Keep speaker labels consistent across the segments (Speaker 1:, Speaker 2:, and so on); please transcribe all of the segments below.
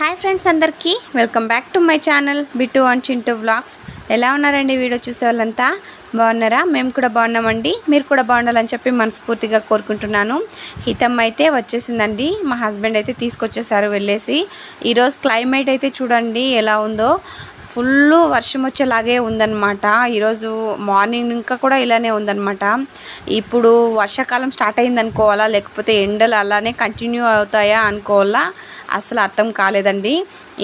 Speaker 1: Hi friends అందరికీ. Welcome back to my channel Bittu and Chintu vlogs. ఎలా ఉన్నారండి video చూసే వాళ్ళంతా? బాగున్నారా? మేము కూడా బాగున్నామండి. మీరు కూడా బాగుండాలని చెప్పి మనస్ఫూర్తిగా కోరుకుంటున్నాను. హితమ్మ అయితే వచ్చేసిందండి. మా హస్బెండ్ అయితే తీసుకొచ్చేసారు వెళ్ళేసి. ఈరోజు క్లైమేట్ అయితే చూడండి ఎలా ఉందో. ఫుల్ వర్షం వచ్చేలాగే ఉందన్నమాట. ఈరోజు మార్నింగ్ ఇంకా కూడా ఇలానే ఉందన్నమాట. ఇప్పుడు వర్షాకాలం స్టార్ట్ అయింది అనుకోవాలా లేకపోతే ఎండలు అలానే కంటిన్యూ అవుతాయా అనుకోవాలా? అసలు అర్థం కాలేదండి.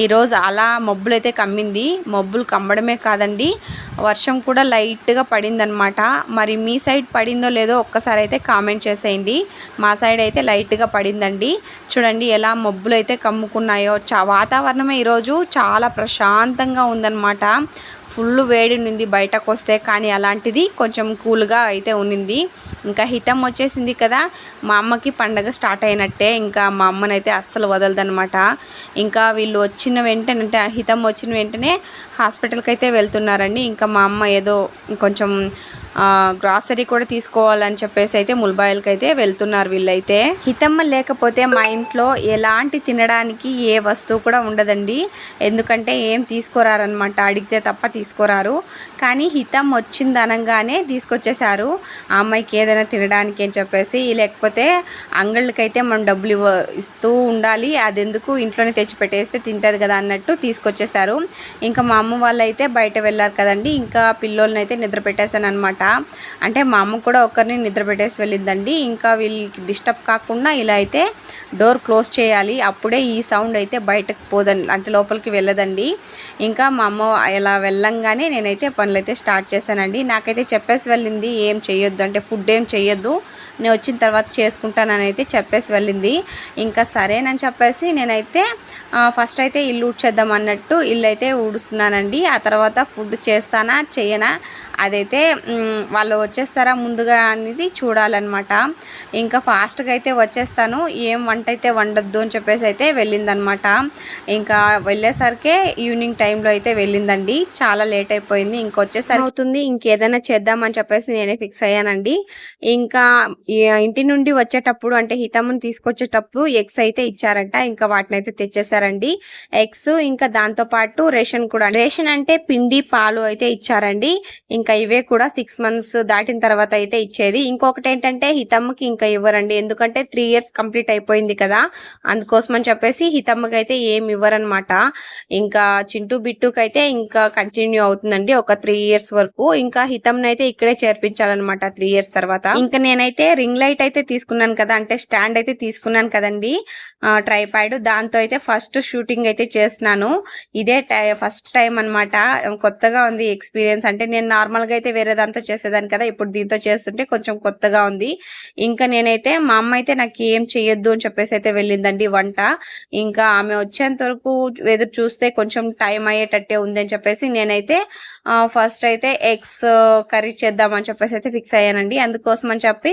Speaker 1: ఈరోజు అలా మబ్బులు అయితే కమ్మింది. మబ్బులు కమ్మడమే కాదండి. వర్షం కూడా లైట్గా పడిందనమాట మరి మీ సైడ్ పడిందో లేదో ఒక్కసారి అయితే కామెంట్ చేసేయండి. మా సైడ్ అయితే లైట్గా పడిందండి. చూడండి ఎలా మబ్బులు అయితే కమ్ముకున్నాయో. చా వాతావరణమే ఈరోజు చాలా ప్రశాంతంగా ఉందన్నమాట. ఫుల్ వేడి ఉన్నింది బయటకు వస్తే కానీ అలాంటిది కొంచెం కూల్గా అయితే ఉన్నింది ఇంకా హితం వచ్చేసింది కదా మా అమ్మకి పండగ స్టార్ట్ అయినట్టే ఇంకా మా అమ్మనైతే అస్సలు వదలదనమాట ఇంకా వీళ్ళు వచ్చిన వెంటనే అంటే హితం వచ్చిన వెంటనే హాస్పిటల్కి అయితే వెళ్తున్నారండి. ఇంకా మా అమ్మ ఏదో కొంచెం గ్రాసరీ కూడా తీసుకోవాలని చెప్పేసి అయితే ముల్బాయిల్కి అయితే వెళ్తున్నారు వీళ్ళైతే. హితమ్మ లేకపోతే మా ఇంట్లో ఎలాంటి తినడానికి ఏ వస్తువు కూడా ఉండదండి. ఎందుకంటే ఏం తీసుకోరారనమాట అడిగితే తప్ప తీసుకోరారు. కానీ హితం వచ్చింది అనగానే తీసుకొచ్చేసారు ఆ అమ్మాయికి ఏదైనా తినడానికి అని చెప్పేసి. లేకపోతే అంగళ్ళకైతే మనం డబ్బులు ఇవ్వ ఇస్తూ ఉండాలి. అది ఎందుకు ఇంట్లోనే తెచ్చి పెట్టేస్తే తింటుంది కదా అన్నట్టు తీసుకొచ్చేసారు ఇంకా మా అమ్మ వాళ్ళు అయితే బయట వెళ్ళారు కదండి. ఇంకా పిల్లోళ్ళని అయితే నిద్ర పెట్టేశాను అనమాట అంటే మా అమ్మ కూడా ఒకరిని నిద్ర పెట్టేసి వెళ్ళిందండి. ఇంకా వీళ్ళకి డిస్టర్బ్ కాకుండా ఇలా అయితే డోర్ క్లోజ్ చేయాలి. అప్పుడే ఈ సౌండ్ అయితే బయటకు పోదండి అంటే లోపలికి వెళ్ళదండి. ఇంకా మా అమ్మ ఇలా వెళ్ళంగానే నేనైతే పనులు అయితే స్టార్ట్ చేశానండి. నాకైతే చెప్పేసి వెళ్ళింది ఏం చేయొద్దు అంటే ఫుడ్ ఏం చేయొద్దు నేను వచ్చిన తర్వాత చేసుకుంటానని అయితే చెప్పేసి వెళ్ళింది. ఇంకా సరేనని చెప్పేసి నేనైతే ఫస్ట్ అయితే ఇల్లు ఊడ్చేద్దాం అన్నట్టు ఇల్లు అయితే ఊడుస్తున్నానండి. ఆ తర్వాత ఫుడ్ చేస్తానా చేయనా అదైతే వాళ్ళు వచ్చేస్తారా ముందుగా అనేది చూడాలన్నమాట. ఇంకా ఫాస్ట్గా అయితే వచ్చేస్తాను. ఏం వంట అయితే వండొద్దు అని చెప్పేసి అయితే వెళ్ళిందనమాట ఇంకా వెళ్ళేసరికే ఈవినింగ్ టైంలో అయితే వెళ్ళిందండి. చాలా లేట్ అయిపోయింది. ఇంకొచ్చేసరి అవుతుంది. ఇంకేదైనా చేద్దామని చెప్పేసి నేనే ఫిక్స్ అయ్యానండి. ఇంకా ఇంటి నుండి వచ్చేటప్పుడు అంటే హితమును తీసుకొచ్చేటప్పుడు ఎగ్స్ అయితే ఇచ్చారంట. ఇంకా వాటిని అయితే తెచ్చేసారండి ఎగ్స్ ఇంకా దాంతో పాటు రేషన్ కూడా. రేషన్ అంటే పిండి పాలు అయితే ఇచ్చారండి. ఇంకా ఇవే కూడా సిక్స్ మంత్స్ దాటిన తర్వాత అయితే ఇచ్చేది. ఇంకొకటి ఏంటంటే హితమ్మకి ఇంకా ఇవ్వరండి. ఎందుకంటే త్రీ ఇయర్స్ కంప్లీట్ అయిపోయింది కదా. అందుకోసం అని చెప్పేసి హితమ్మకి అయితే ఏమి ఇవ్వరనమాట. ఇంకా చింటూ బిట్టుకి అయితే ఇంకా కంటిన్యూ అవుతుందండి ఒక త్రీ ఇయర్స్ వరకు. ఇంకా హితంనైతే అయితే ఇక్కడే చేర్పించాలన్నమాట త్రీ ఇయర్స్ తర్వాత. ఇంకా నేనైతే రింగ్ లైట్ అయితే తీసుకున్నాను కదా అంటే స్టాండ్ అయితే తీసుకున్నాను కదండి ట్రైపాడ్. దాంతో అయితే ఫస్ట్ షూటింగ్ అయితే చేస్తున్నాను. ఇదే ఫస్ట్ టైం అనమాట కొత్తగా ఉంది ఎక్స్పీరియన్స్. అంటే నేను నార్మల్గా అయితే వేరే దాంతో చేసేదాన్ని కదా ఇప్పుడు దీంతో చేస్తుంటే కొంచెం కొత్తగా ఉంది. ఇంకా నేనైతే మా అమ్మ అయితే నాకు ఏం చెయ్యొద్దు అని చెప్పేసి అయితే వెళ్ళిందండి వంట. ఇంకా ఆమె వచ్చేంత వరకు ఎదురు చూస్తే కొంచెం టైం అయ్యేటట్టే ఉంది అని చెప్పేసి నేనైతే ఫస్ట్ అయితే ఎగ్స్ కర్రీ చేద్దామని చెప్పేసి అయితే ఫిక్స్ అయ్యానండి. అందుకోసం అని చెప్పి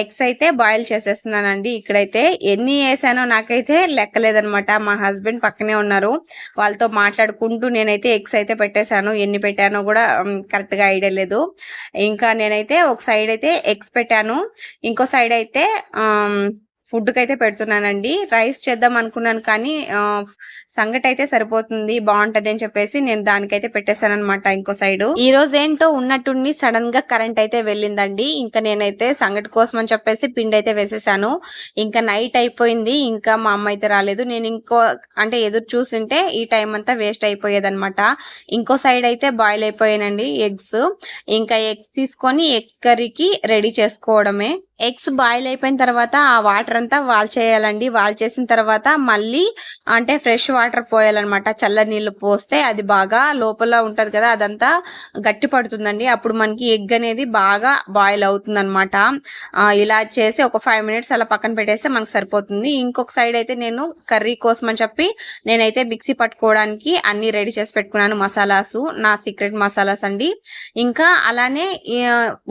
Speaker 1: ఎగ్స్ అయితే బాయిల్ చేసేస్తున్నానండి. ఇక్కడైతే ఎన్ని వేసానో నాకైతే లెక్కలేదనమాట మా హస్బెండ్ పక్కనే ఉన్నారు. వాళ్ళతో మాట్లాడుకుంటూ నేనైతే ఎగ్స్ అయితే పెట్టేశాను. ఎన్ని పెట్టానో కూడా కరెక్ట్గా ఐడియా లేదు. ఇంకా నేనైతే ఒక సైడ్ అయితే ఎగ్స్ పెట్టాను. ఇంకో సైడ్ అయితే ఫుడ్కి అయితే పెడుతున్నానండి. రైస్ చేద్దాం అనుకున్నాను కానీ సంగటి అయితే సరిపోతుంది బాగుంటది అని చెప్పేసి నేను దానికైతే పెట్టేశాను అనమాట ఇంకో సైడ్. ఈ రోజు ఏంటో ఉన్నట్టుండి సడన్గా కరెంట్ అయితే వెళ్ళిందండి. ఇంకా నేనైతే సంగటి కోసం అని చెప్పేసి పిండి అయితే వేసేసాను. ఇంకా నైట్ అయిపోయింది ఇంకా మా అమ్మ అయితే రాలేదు. నేను ఇంకో అంటే ఎదురు చూసింటే ఈ టైం అంతా వేస్ట్ అయిపోయేదనమాట ఇంకో సైడ్ అయితే బాయిల్ అయిపోయానండి ఎగ్స్. ఇంకా ఎగ్స్ తీసుకొని ఎగ్ కర్రీకి రెడీ చేసుకోవడమే. ఎగ్స్ బాయిల్ అయిపోయిన తర్వాత ఆ వాటర్ అంతా వాల్ చేయాలండి. వాల్ చేసిన తర్వాత మళ్ళీ అంటే ఫ్రెష్ వాటర్ పోయాలన్నమాట. చల్ల నీళ్ళు పోస్తే అది బాగా లోపల ఉంటుంది కదా అదంతా గట్టి పడుతుందండి. అప్పుడు మనకి ఎగ్ అనేది బాగా బాయిల్ అవుతుంది అనమాట ఇలా చేసి ఒక ఫైవ్ మినిట్స్ అలా పక్కన పెట్టేస్తే మనకు సరిపోతుంది. ఇంకొక సైడ్ అయితే నేను కర్రీ కోసం అని చెప్పి నేనైతే మిక్సీ పట్టుకోవడానికి అన్నీ రెడీ చేసి పెట్టుకున్నాను. మసాలాస్ నా సీక్రెట్ మసాలాస్ అండి. ఇంకా అలానే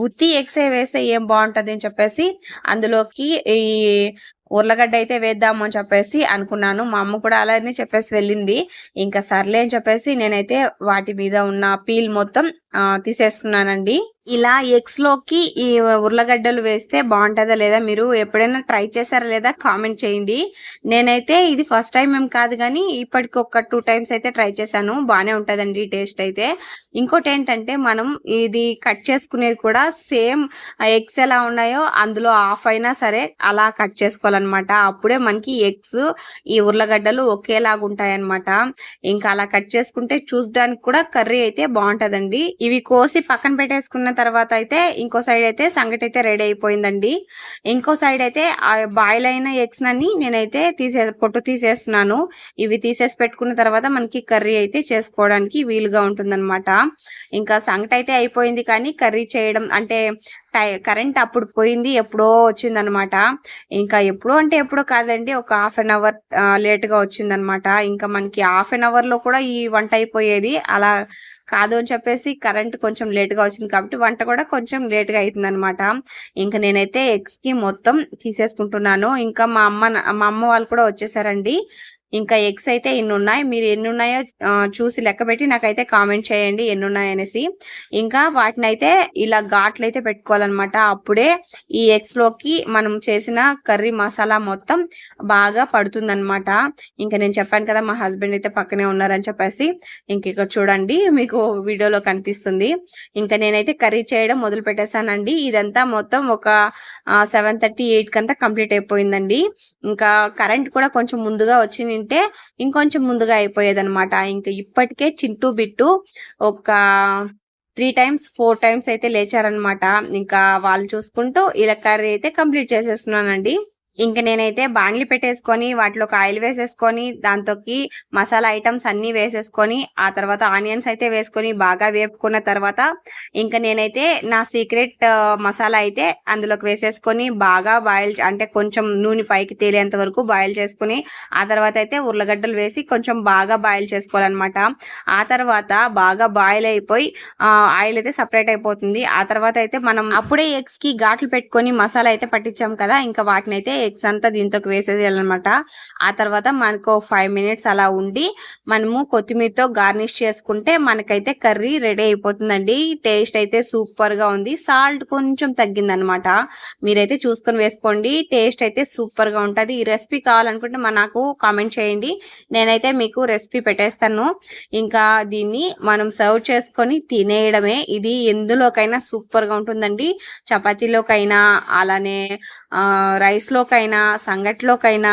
Speaker 1: ఉత్తి ఎగ్స్ వేస్తే ఏం బాగుంటుంది అని చెప్పేసి అందులోకి ఈ ఉర్లగడ్డ అయితే వేద్దాము అని చెప్పేసి అనుకున్నాను. మా అమ్మ కూడా అలానే చెప్పేసి వెళ్ళింది. ఇంకా సర్లే అని చెప్పేసి నేనైతే వాటి మీద ఉన్న పీల్ మొత్తం తీసేస్తున్నానండి. ఇలా ఎగ్స్లోకి ఈ ఉర్లగడ్డలు వేస్తే బాగుంటుందా లేదా మీరు ఎప్పుడైనా ట్రై చేశారా లేదా కామెంట్ చేయండి. నేనైతే ఇది ఫస్ట్ టైం ఏం కాదు కానీ ఇప్పటికి ఒక టూ టైమ్స్ అయితే ట్రై చేశాను. బాగానే ఉంటుందండి టేస్ట్ అయితే. ఇంకోటి ఏంటంటే మనం ఇది కట్ చేసుకునేది కూడా సేమ్ ఎగ్స్ ఎలా ఉన్నాయో అందులో ఆఫ్ అయినా సరే అలా కట్ చేసుకోవాలన్నమాట అప్పుడే మనకి ఎగ్స్ ఈ ఉర్లగడ్డలు ఒకేలాగా ఉంటాయన్నమాట. ఇంకా అలా కట్ చేసుకుంటే చూసడానికి కూడా కర్రీ అయితే బాగుంటదండి. ఇవి కోసి పక్కన పెట్టేసుకున్న తర్వాత అయితే ఇంకో సైడ్ అయితే సంగటి అయితే రెడీ అయిపోయిందండి. ఇంకో సైడ్ అయితే బాయిల్ అయిన ఎగ్స్ అన్ని నేనైతే తీసే పొట్టు తీసేస్తున్నాను. ఇవి తీసేసి పెట్టుకున్న తర్వాత మనకి కర్రీ అయితే చేసుకోవడానికి వీలుగా ఉంటుందన్నమాట. ఇంకా సంగటి అయితే అయిపోయింది కానీ కర్రీ చేయడం అంటే టై కరెంట్ అప్పుడు పోయింది ఎప్పుడో వచ్చిందనమాట ఇంకా ఎప్పుడో అంటే ఎప్పుడో కాదండి ఒక హాఫ్ అన్ అవర్ లేట్గా వచ్చిందనమాట ఇంకా మనకి హాఫ్ అన్ అవర్లో కూడా ఈ వంట అయిపోయేది. అలా కాదు అని చెప్పేసి కరెంట్ కొంచెం లేట్గా వచ్చింది కాబట్టి వంట కూడా కొంచెం లేట్గా అవుతుంది అనమాట ఇంకా నేనైతే ఎగ్స్కి మొత్తం తీసేసుకుంటున్నాను. ఇంకా మా అమ్మ మా అమ్మ వాళ్ళు కూడా వచ్చేసారండి. ఇంకా ఎగ్స్ అయితే ఎన్ని ఉన్నాయి మీరు ఎన్ని ఉన్నాయో చూసి లెక్క పెట్టి నాకైతే కామెంట్ చేయండి ఎన్ని ఉన్నాయనేసి ఇంకా వాటిని అయితే ఇలా ఘాట్లు అయితే పెట్టుకోవాలన్నమాట. అప్పుడే ఈ ఎగ్స్లోకి మనం చేసిన కర్రీ మసాలా మొత్తం బాగా పడుతుందన్నమాట. ఇంకా నేను చెప్పాను కదా మా హస్బెండ్ అయితే పక్కనే ఉన్నారని చెప్పేసి. ఇంక ఇక్కడ చూడండి మీకు వీడియోలో కనిపిస్తుంది. ఇంకా నేనైతే కర్రీ చేయడం మొదలు పెట్టేశానండి. ఇదంతా మొత్తం ఒక సెవెన్ థర్టీ ఎయిట్ కంతా కంప్లీట్ అయిపోయిందండి. ఇంకా కరెంట్ కూడా కొంచెం ముందుగా వచ్చి తింటే ఇంకొంచెం ముందుగా అయిపోయేది అనమాట ఇంకా ఇప్పటికే చింటూ బిట్టు ఒక త్రీ టైమ్స్ ఫోర్ టైమ్స్ అయితే లేచారనమాట ఇంకా వాళ్ళు చూసుకుంటూ ఇలా కర్రీ అయితే కంప్లీట్ చేసేస్తున్నానండి. ఇంక నేనైతే బాండ్లు పెట్టేసుకొని వాటిలో ఆయిల్ వేసేసుకొని దాంతోకి మసాలా ఐటమ్స్ అన్నీ వేసేసుకొని ఆ తర్వాత ఆనియన్స్ అయితే వేసుకొని బాగా వేపుకున్న తర్వాత ఇంకా నేనైతే నా సీక్రెట్ మసాలా అయితే అందులోకి వేసేసుకొని బాగా బాయిల్ అంటే కొంచెం నూనె పైకి తేలేంత వరకు బాయిల్ చేసుకుని ఆ తర్వాత అయితే ఉర్లగడ్డలు వేసి కొంచెం బాగా బాయిల్ చేసుకోవాలన్నమాట. ఆ తర్వాత బాగా బాయిల్ అయిపోయి ఆయిల్ అయితే సపరేట్ అయిపోతుంది. ఆ తర్వాత అయితే మనం అప్పుడే ఎగ్స్కి ఘాట్లు పెట్టుకొని మసాలా అయితే పట్టించాం కదా ఇంకా వాటిని అయితే ఎగ్స్ అంతా దీంతోకి వేసేయాలన్నమాట ఆ తర్వాత మనకు ఫైవ్ మినిట్స్ అలా ఉండి మనము కొత్తిమీరతో గార్నిష్ చేసుకుంటే మనకైతే కర్రీ రెడీ అయిపోతుందండి. టేస్ట్ అయితే సూపర్గా ఉంది. సాల్ట్ కొంచెం తగ్గిందనమాట మీరైతే చూసుకొని వేసుకోండి. టేస్ట్ అయితే సూపర్గా ఉంటుంది. ఈ రెసిపీ కావాలనుకుంటే నాకు కామెంట్ చేయండి. నేనైతే మీకు రెసిపీ పెట్టేస్తాను. ఇంకా దీన్ని మనం సర్వ్ చేసుకొని తినేయడమే. ఇది ఎందులోకైనా సూపర్గా ఉంటుందండి. చపాతీలోకైనా అలానే రైస్లోకైనా సంగట్లోకైనా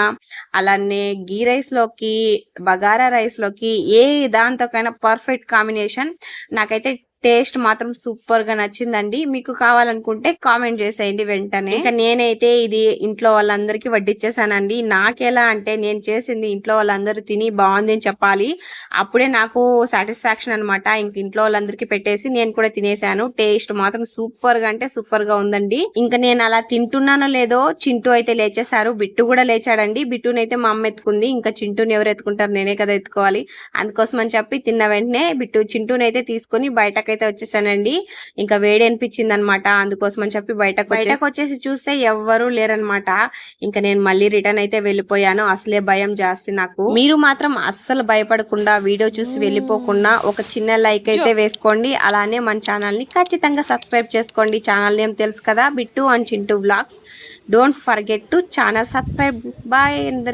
Speaker 1: అలానే గీ రైస్లోకి బగారా రైస్లోకి ఏ దాంతోకైనా పర్ఫెక్ట్ కాంబినేషన్ నాకైతే టేస్ట్ మాత్రం సూపర్గా నచ్చిందండి. మీకు కావాలనుకుంటే కామెంట్ చేసేయండి వెంటనే. ఇంకా నేనైతే ఇది ఇంట్లో వాళ్ళందరికీ వడ్డిచ్చేసానండి. నాకెలా అంటే నేను చేసింది ఇంట్లో వాళ్ళందరూ తిని బాగుంది అని చెప్పాలి. అప్పుడే నాకు సాటిస్ఫాక్షన్ అనమాట ఇంక ఇంట్లో వాళ్ళందరికీ పెట్టేసి నేను కూడా తినేసాను. టేస్ట్ మాత్రం సూపర్గా అంటే సూపర్గా ఉందండి. ఇంకా నేను అలా తింటున్నానో లేదో చింటూ అయితే లేచేశారు. బిట్టు కూడా లేచాడండి. బిట్టునైతే మా అమ్మ ఎత్తుకుంది. ఇంకా చింటూని ఎవరు ఎత్తుకుంటారు? నేనే కదా ఎత్తుకోవాలి. అందుకోసం అని చెప్పి తిన్న వెంటనే బిట్టు చింటూనైతే తీసుకొని బయటకి అయితే వచ్చేసానండి. ఇంకా వేడి అనిపించింది అనమాట అందుకోసం అని చెప్పి బయటకు బయటకు వచ్చేసి చూస్తే ఎవ్వరూ లేరనమాట. ఇంకా నేను మళ్ళీ రిటర్న్ అయితే వెళ్ళిపోయాను. అసలే భయం జాస్తి నాకు. మీరు మాత్రం అస్సలు భయపడకుండా వీడియో చూసి వెళ్ళిపోకుండా ఒక చిన్న లైక్ అయితే వేసుకోండి. అలానే మన ఛానల్ని ఖచ్చితంగా సబ్స్క్రైబ్ చేసుకోండి. ఛానల్ నేమ్ తెలుసు కదా Bittu and Chintu vlogs. Don't forget to channel subscribe. Bye అందరికి.